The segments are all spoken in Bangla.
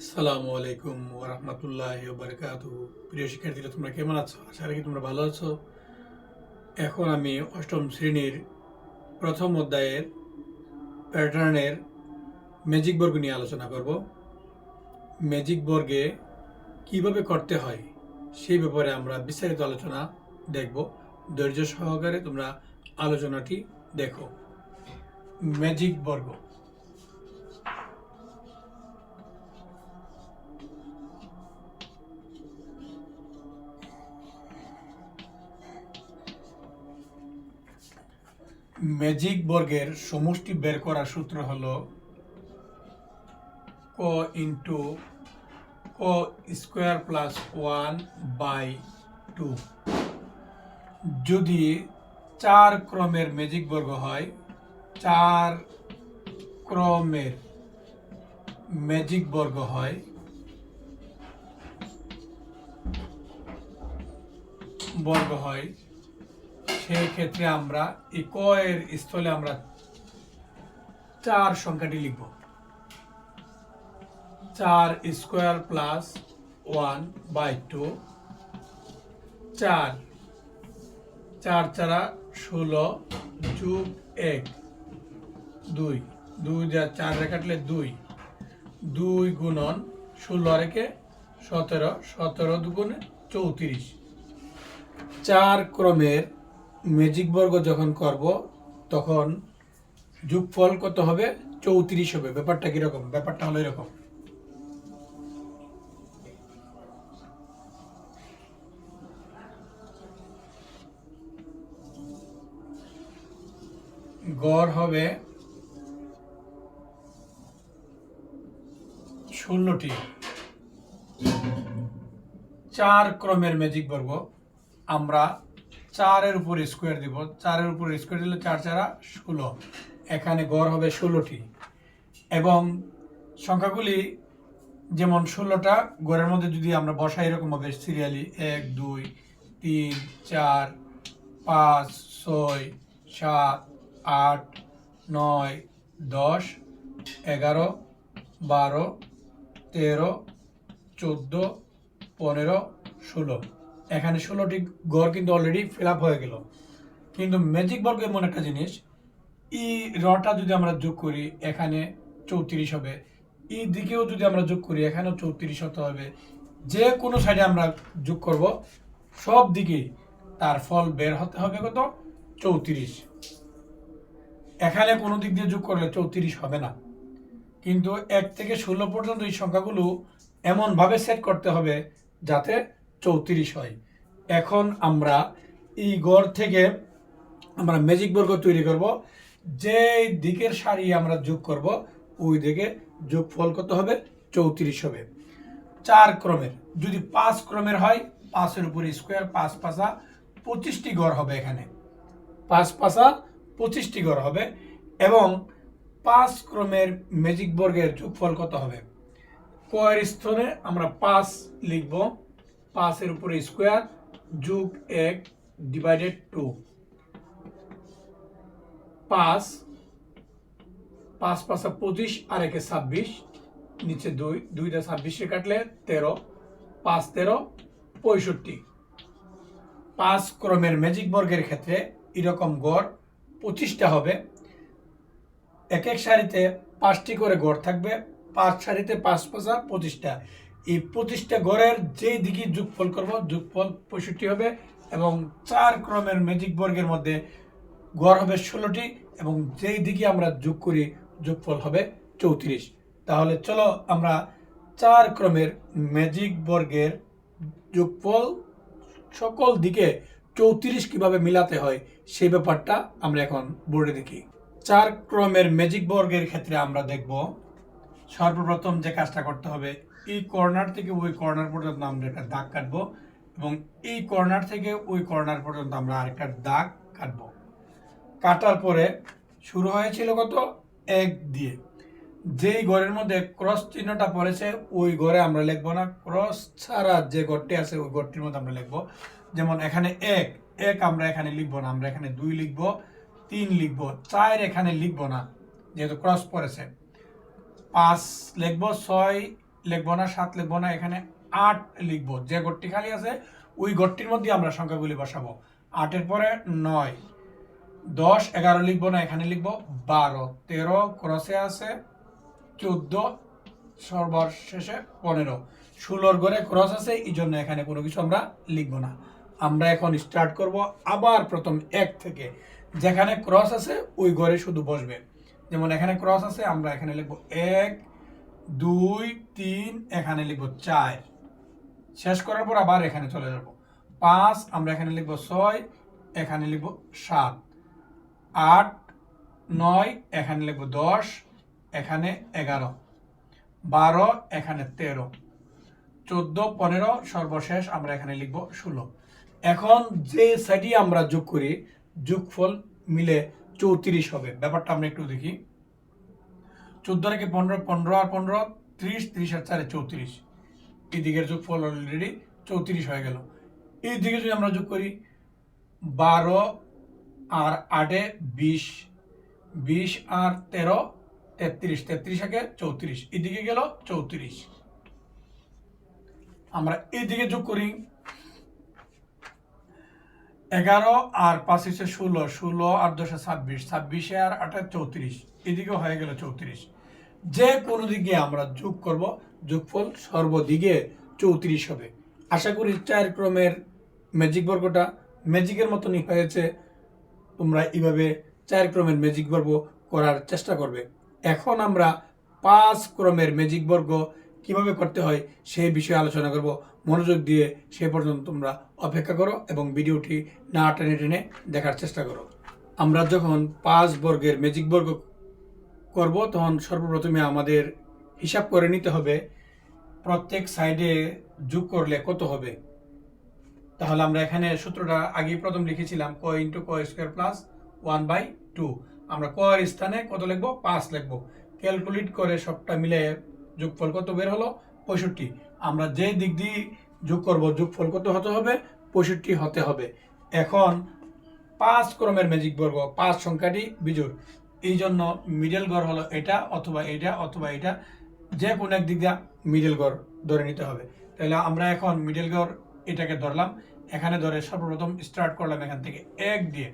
আসসালামু আলাইকুম ওরহমতুল্লাহ বারকাত প্রিয় শিক্ষার্থীরা, তোমরা কেমন আছো? আশা রাখি তোমরা ভালো আছো। এখন আমি অষ্টম শ্রেণির প্রথম অধ্যায়ের প্যাটার্নের ম্যাজিক বর্গ নিয়ে আলোচনা করব। ম্যাজিক বর্গে কীভাবে করতে হয়, সেই ব্যাপারে আমরা বিস্তারিত আলোচনা দেখব। ধৈর্য সহকারে তোমরা আলোচনাটি দেখো। ম্যাজিক বর্গ ম্যাজিক বর্গের সমষ্টি বের করার সূত্র হল ক ইন্টু ক square plus one by two. যদি চার ক্রমের ম্যাজিক বর্গ হয়, চার ক্রমের ম্যাজিক বর্গ হয় বর্গ হয় সেই ক্ষেত্রে আমরা এই স্থলে আমরা চার সংখ্যাটি লিখব। চার square plus one by two, চার। চার চারা ষোলো যুগ এক, দুই। দুই যা চার কাটলে দুই। দুই গুণন ষোলো রেখে সতেরো সতেরো দুগুণে চৌত্রিশ। চার ক্রমের ম্যাজিক বর্গ যখন করব, তখন যোগফল কত হবে? চৌত্রিশ হবে। ব্যাপারটা কীরকম? ব্যাপারটা হলো এরকম। গড় হবে ষোলোটি। চার ক্রমের ম্যাজিক বর্গ আমরা চারের উপর স্কোয়ার দিব। চারের উপর স্কোয়ার দিলে চার চারা ষোলো। এখানে গড় হবে ষোলোটি। এবং সংখ্যাগুলি যেমন ষোলোটা, গড়ের মধ্যে যদি আমরা বসাই, এরকম হবে সিরিয়ালি এক, দুই, তিন, চার, পাঁচ, ছয়, সাত, আট, নয়, দশ, এগারো, বারো, তেরো, চোদ্দ, পনেরো, ষোলো। এখানে ষোলোটি গড় কিন্তু অলরেডি ফিল আপ হয়ে গেল। কিন্তু ম্যাজিক বর্গ এমন একটা জিনিস ই রটা যদি আমরা যোগ করি, এখানে চৌত্রিশ হবে। ই দিকেও যদি আমরা যোগ করি, এখানেও চৌত্রিশ হতে হবে। যে কোনো সাইডে আমরা যোগ করব, সব দিকে তার ফল বের হতে হবে কত? চৌত্রিশ। এখানে কোনো দিক দিয়ে যোগ করলে চৌত্রিশ হবে না। কিন্তু এক থেকে ষোলো পর্যন্ত এই সংখ্যাগুলো এমনভাবে সেট করতে হবে যাতে চৌত্রিশ হয়। এখন আমরা এই গড় থেকে আমরা ম্যাজিক বর্গ তৈরি করব। যে দিকের সারি আমরা যোগ করব, ওই দিকে যোগ ফল কত হবে? চৌত্রিশ হবে। চার ক্রমের, যদি পাঁচ ক্রমের হয়, পাঁচের উপরে স্কোয়ার পাঁচ পাঁচা, পঁচিশটি গড় হবে এখানে। পাঁচ পাঁচা, পঁচিশটি গড় হবে এবং পাঁচ ক্রমের ম্যাজিক বর্গের যোগফল কত হবে? কয়ের স্থলে আমরা পাঁচ লিখব। পাঁচের উপরে স্কোয়ার যুগ এক ডিভাইডেড টু পাঁচ পাঁচ পাঁচা পঁচিশ, আর একে ছাব্বিশ। নিচে দুই দুইটা ছাব্বিশে কাটলে তেরো, পাঁচ তেরো, পঁয়ষট্টি। পাঁচ ক্রমের ম্যাজিক বর্গের ক্ষেত্রে এরকম গড় পঁচিশটা হবে। এক এক সারিতে পাঁচটি করে গড় থাকবে। পাঁচ সারিতে পাঁচ পাঁচা পঁচিশটা। এই পঁচিশটা গড়ের যেই দিকে যোগফল করব, যোগফল পঁয়ষট্টি হবে এবং চার ক্রমের ম্যাজিক বর্গের মধ্যে গড় হবে ষোলোটি এবং যেই দিকে আমরা যোগ করি, যোগফল হবে চৌত্রিশ। তাহলে চলো আমরা চার ক্রমের ম্যাজিক বর্গের যোগফল সকল দিকে চৌত্রিশ কীভাবে মিলাতে হয়, সেই ব্যাপারটা আমরা এখন বোর্ডে দেখি। চার ক্রমের ম্যাজিক বর্গের ক্ষেত্রে আমরা দেখব সর্বপ্রথম যে কাজটা করতে হবে, এই কর্নার থেকে ওই কর্নার পর্যন্ত আমরা একটা দাগ কাটবো এবং এই কর্নার থেকে ওই কর্নার পর্যন্ত আমরা আরেকটা দাগ কাটবো। কাটার পরে শুরু হয়েছিল কত? এক দিয়ে। যেই ঘরের মধ্যে ক্রস চিহ্নটা পড়েছে, ওই ঘরে আমরা লিখব না ক্রস ছাড়া যে ঘরটি আছে, ওই ঘরটির মধ্যে আমরা লিখব। যেমন এখানে এক এক আমরা এখানে লিখব না, আমরা এখানে দুই লিখব, তিন লিখব, চার এখানে লিখব না, যেহেতু ক্রস পড়েছে। পাঁচ লিখব, ছয় লিখব না, সাত লিখব না, এখানে আট লিখব। যে ঘরটি খালি আছে, ওই ঘরটির মধ্যে আমরা সংখ্যাগুলি বসাবো। আটের পরে নয়, দশ, এগারো লিখব না, এখানে লিখব বারো, তেরো, ক্রসে আছে চোদ্দ, সর্বশেষে পনেরো। ষোলোর ঘরে ক্রস আছে এই জন্য এখানে কোনো কিছু আমরা লিখব না। আমরা এখন স্টার্ট করব আবার প্রথম এক থেকে। যেখানে ক্রস আছে, ওই ঘরে শুধু বসবে। যেমন এখানে ক্রস আছে, আমরা এখানে লিখব এক, দুই, তিন, এখানে লিখব চার। শেষ করার পর আবার এখানে চলে যাব। পাঁচ, আমরা এখানে লিখব ছয়, এখানে লিখব সাত। আট, নয়, এখানে লিখব দশ, এখানে এগারো। বারো, এখানে তেরো। চোদ্দ, পনেরো, সর্বশেষ আমরা এখানে লিখব ষোলো। এখন যে সাইডই আমরা যোগ করি, যোগফল মিলে চৌত্রিশ হবে। ব্যাপারটা আমরা একটু দেখি। চোদ্দ রেখে পনেরো পনেরো আর পনেরো, ত্রিশ ত্রিশ আর চারে চৌত্রিশ। এই দিকের যোগফল অলরেডি চৌত্রিশ হয়ে গেল। এই দিকে যদি আমরা যোগ করি, বারো আর আটে বিশ বিশ আর তেরো, তেত্রিশ তেত্রিশ আগে চৌত্রিশ। এদিকে গেল চৌত্রিশ। আমরা এদিকে যোগ করি এগারো আর পাঁচ হচ্ছে ষোলো ষোলো আর দশে ছাব্বিশ, ছাব্বিশে আর আটে চৌত্রিশ। এদিকে হয়ে গেল চৌত্রিশ। যে কোনো দিকে আমরা যোগ করব, যোগফল সর্বদিকে চৌত্রিশ হবে। আশা করি চার ক্রমের ম্যাজিক বর্গটা ম্যাজিকের মতনই হয়েছে। তোমরা এইভাবে চার ক্রমের ম্যাজিক বর্গ করার চেষ্টা করবে। এখন আমরা পাঁচ ক্রমের ম্যাজিক বর্গ কীভাবে করতে হয় সেই বিষয়ে আলোচনা করব। মনোযোগ দিয়ে সে পর্যন্ত তোমরা অপেক্ষা করো এবং ভিডিওটি না টেনে টেনে দেখার চেষ্টা করো। আমরা যখন পাঁচ বর্গের ম্যাজিক বর্গ করব, তখন সর্বপ্রথমে আমাদের হিসাব করে নিতে হবে প্রত্যেক সাইডে যোগ করলে কত হবে। তাহলে আমরা এখানে সূত্রটা আগেই প্রথম লিখেছিলাম, ক ইন্টু ক square plus one by two আমরা ক স্থানে কত লিখব? পাঁচ লিখব। ক্যালকুলেট করে সবটা মিলে যোগফল কত বের হলো? পঁয়ষট্টি। আমরা যে দিক দিয়ে যোগ করব, যোগফল কত হতে হবে? পঁয়ষট্টি হতে হবে। এখন পাঁচ ক্রমের ম্যাজিক বর্গ পাঁচ সংখ্যাটি বিজোড়। এই জন্য মিডল গড় হলো এটা অথবা এটা অথবা এটা, যে কোনো এক দিক দিয়ে মিডল গড় ধরে নিতে হবে। তাহলে আমরা এখন মিডল গড় এটাকে ধরলাম। এখানে ধরে সর্বপ্রথম স্টার্ট করলাম এখান থেকে এক দিয়ে।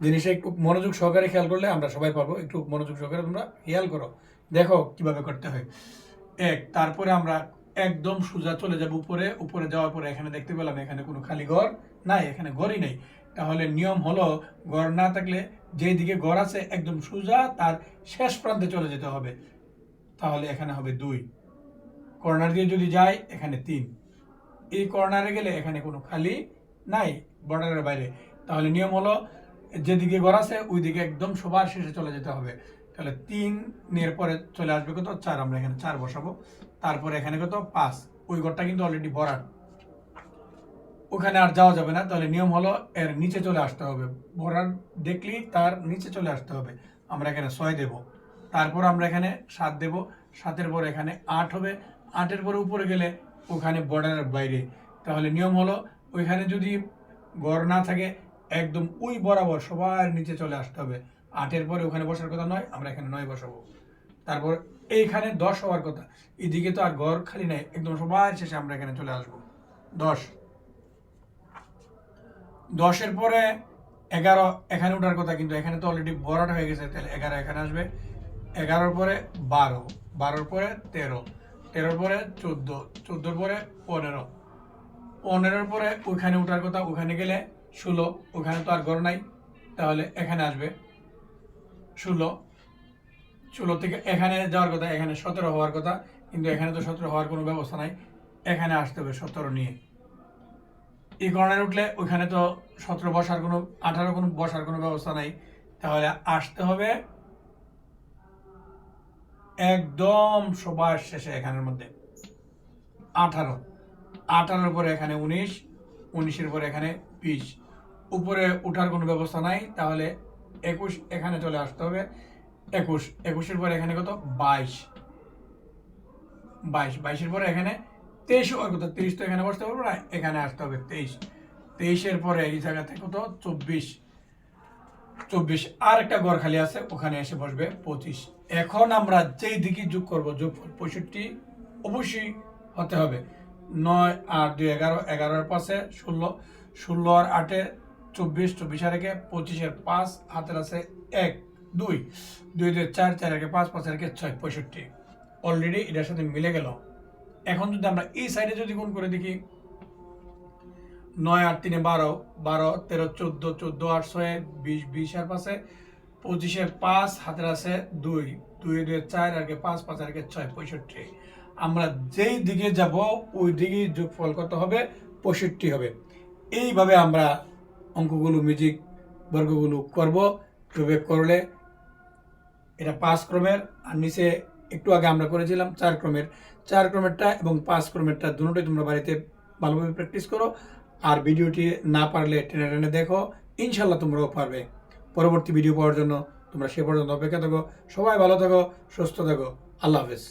জিনিসটা একটু মনোযোগ সহকারে খেয়াল করলে আমরা সবাই পারব। একটু মনোযোগ সহকারে তোমরা খেয়াল করো। দেখো কীভাবে করতে হয়। এক, তারপরে আমরা একদম সোজা চলে যাব উপরে। উপরে যাওয়ার পরে এখানে দেখতে পেলাম এখানে কোনো খালি ঘর নাই, এখানে ঘরই নেই। তাহলে নিয়ম হলো ঘর না থাকলে যেই দিকে ঘর আছে একদম সোজা তার শেষ প্রান্তে চলে যেতে হবে। তাহলে এখানে হবে দুই। কর্নার দিয়ে যদি যায় এখানে তিন। এই কর্নারে গেলে এখানে কোনো খালি নাই বর্ডারের বাইরে। তাহলে নিয়ম হলো যেদিকে ঘর আছে ওই দিকে একদম সবার শেষে চলে যেতে হবে। তাহলে তিন এর পরে চলে আসবে কত? চার, আমরা এখানে চার বসাবো। তারপরে এখানে কত? পাঁচ। ওই ঘরটা কিন্তু অলরেডি ভরাট। ওখানে আর যাওয়া যাবে না। তাহলে নিয়ম হলো এর নিচে চলে আসতে হবে। ভরাট দেখলেই তার নিচে চলে আসতে হবে। আমরা এখানে ছয় দেব। তারপর আমরা এখানে সাত দেব। সাতের পর এখানে আট হবে। আটের পরে উপরে গেলে ওখানে বর্ডারের বাইরে। তাহলে নিয়ম হলো ওইখানে যদি ঘর না থাকে, একদম ওই বরাবর সবার নিচে চলে আসতে হবে। আটের পরে ওখানে বসার কথা নয়, আমরা এখানে নয় বসাবো। তারপর এইখানে দশ হওয়ার কথা। এদিকে তো আর ঘর খালি নাই, একদম সবার শেষে আমরা এখানে চলে আসব। দশ। দশের পরে এগারো, এখানে ওঠার কথা, কিন্তু এখানে তো অলরেডি বরাট হয়ে গেছে, তাহলে এগারো এখানে আসবে। এগারোর পরে বারো, বারোর পরে তেরো, তেরোর পরে চোদ্দ, চোদ্দোর পরে পনেরো। পনেরোর পরে ওইখানে ওঠার কথা, ওখানে গেলে ষোলো, ওখানে তো আর ঘর নাই, তাহলে এখানে আসবে। ষোলো। ষোলো থেকে এখানে যাওয়ার কথা, এখানে সতেরো হওয়ার কথা, কিন্তু এখানে তো সতেরো হওয়ার কোনো ব্যবস্থা নাই। এখানে আসতে হবে সতেরো নিয়ে। এই কর্নারে উঠলে ওইখানে তো সতেরো বসার কোনো, আঠারো কোনো বসার কোনো ব্যবস্থা নাই। তাহলে আসতে হবে একদম সবার শেষে এখানের মধ্যে। আঠারো। আঠারোর পরে এখানে উনিশ, উনিশের পরে এখানে বিশ। উপরে ওঠার কোনো ব্যবস্থা নাই, তাহলে একুশ, এখানে চলে আসতে হবে। একুশ, একুশের পরে এখানে কত? বাইশ। বাইশ, বাইশের পরে এখানে তেইশ কথা তিরিশ তো এখানে বসতে পারব না, এখানে আসতে হবে তেইশ। তেইশের পরে এই জায়গাতে কত? চব্বিশ। চব্বিশ, আর একটা ঘর খালি আছে, ওখানে এসে বসবে পঁচিশ। এখন আমরা যেই দিকে যোগ করব যোগ পঁয়ষট্টি, অবশ্যই হতে হবে। নয় আর দুই, এগারো এগারোর পাশে ষোলো। ষোলো আর আটে চব্বিশ চব্বিশ আর একে পঁচিশের পাঁচ, হাতের আছে এক, দুই। দুই দুই চার চার একে পাঁচ পাঁচ একে ছয়, পঁয়ষট্টি। অলরেডি এটার সাথে মিলে গেল। এখন যদি আমরা এই সাইডে যদি গুণ করে দেখি, নয় আট তিনে বারো বারো, তেরো, চোদ্দ চোদ্দ আট ছয়, বিশ বিশ আর পাশে পঁচিশে পাঁচ, হাতের আছে দুই। দুই দুই চার আর পাঁচ পাঁচ আর ছয়, পঁয়ষট্টি। আমরা যেই দিকে যাব, ওই দিকে যোগফল কত হবে? পঁয়ষট্টি হবে। এইভাবে আমরা অঙ্কগুলো মিউজিক বর্গগুলো করব এভাবে করলে এটা পাঁচ ক্রমের, আর নিচে একটু আগে আমরা করেছিলাম চার ক্রমের। চার ক্রমেরটা এবং পাঁচ ক্রমেরটা দুটোই তোমরা বাড়িতে ভালোভাবে প্র্যাকটিস করো। আর ভিডিওটি না পারলে টেনে টেনে দেখো ইনশাল্লাহ তোমরাও পারবে। পরবর্তী ভিডিও পাওয়ার জন্য তোমরা সে পর্যন্ত অপেক্ষা থাকো। সবাই ভালো থাকো, সুস্থ থাকো। আল্লাহ হাফেজ।